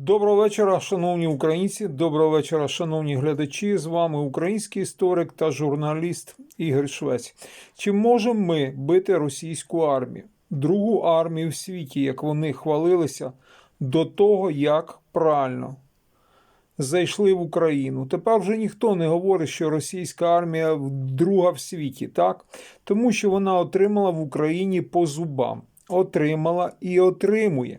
Доброго вечора, шановні українці. Доброго вечора, шановні глядачі. З вами український історик та журналіст Ігор Швець. Чи можемо ми бити російську армію, другу армію в світі, як вони хвалилися, до того, як правильно зайшли в Україну? Тепер вже ніхто не говорить, що російська армія друга в світі, так? Тому що вона отримала в Україні по зубам. Отримала і отримує.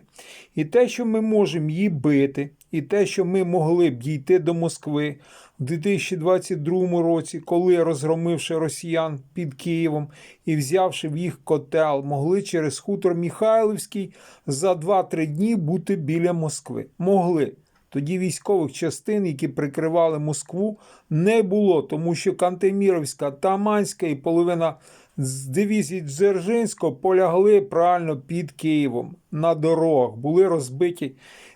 І те, що ми можемо її бити, і те, що ми могли б дійти до Москви в 2022 році, коли, розгромивши росіян під Києвом і взявши в їх котел, могли через хутор Михайлівський за 2-3 дні бути біля Москви. Могли. Тоді військових частин, які прикривали Москву, не було, тому що Кантеміровська, Таманська і половина з дивізій Дзержинського полягли правильно під Києвом на дорогах, були розбиті,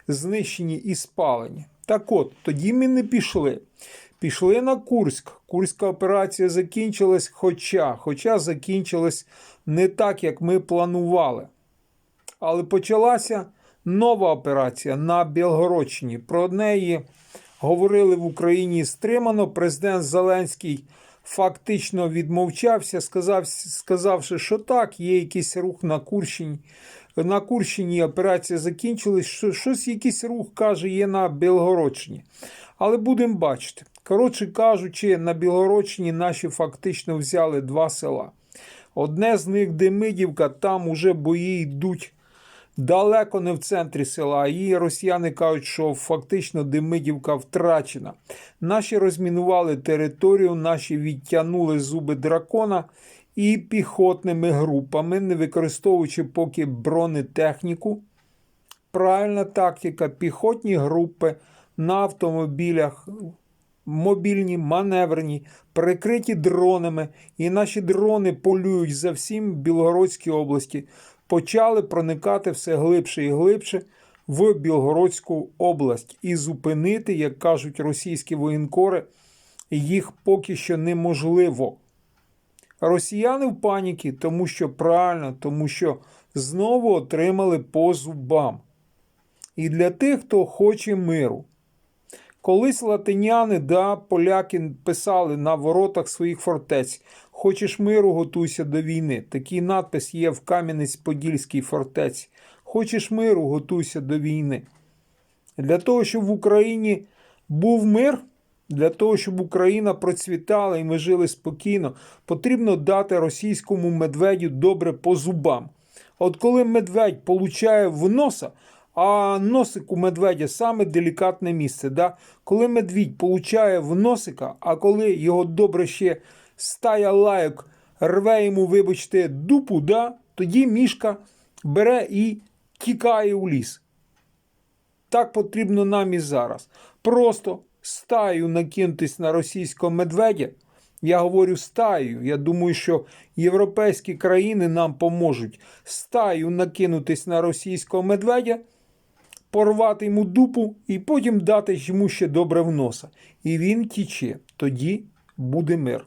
знищені і спалені. Так от, тоді ми не пішли. Пішли на Курськ. Курська операція закінчилась, хоча, хоча закінчилась не так, як ми планували. Але почалася нова операція на Білгородщині. Про неї говорили в Україні стримано. Президент Зеленський фактично відмовчався, сказав, сказавши, що так, є якийсь рух на Курщині. На Курщині операція закінчилась, що щось якийсь рух каже, є на Білгородщині. Але будемо бачити. Коротше кажучи, на Білгородщині наші фактично взяли два села. Одне з них Демидівка, там уже бої йдуть далеко не в центрі села. І росіяни кажуть, що фактично Демидівка втрачена. Наші розмінували територію, наші відтягнули зуби дракона і піхотними групами, не використовуючи поки бронетехніку. Правильна тактика, піхотні групи на автомобілях. Мобільні, маневрені, прикриті дронами, і наші дрони полюють за всім в Білгородській області почали проникати все глибше і глибше в Білгородську область і зупинити, як кажуть російські воєнкори, їх поки що неможливо. Росіяни в паніки, тому що правильно, тому що знову отримали по зубам. І для тих, хто хоче миру. Колись латиняни, да, поляки писали на воротах своїх фортець: Хочеш миру, готуйся до війни. Такий надпис є в Кам'янець-Подільській фортеці. Хочеш миру, готуйся до війни. Для того, щоб в Україні був мир, для того, щоб Україна процвітала і ми жили спокійно, потрібно дати російському медведю добре по зубам. От коли медведь получає в носа, а носик у медведя саме делікатне місце. Да? Коли медвідь получає в носика, а коли його добре ще стая лайок рве йому, вибачте, дупу, да? тоді мішка бере і тікає у ліс. Так потрібно нам і зараз. Просто стаю накинутись на російського медведя. Я говорю стаю. Я думаю, що європейські країни нам поможуть стаю накинутись на російського медведя, порвати йому дупу і потім дати йому ще добре в носа. І він тіче. Тоді буде мир.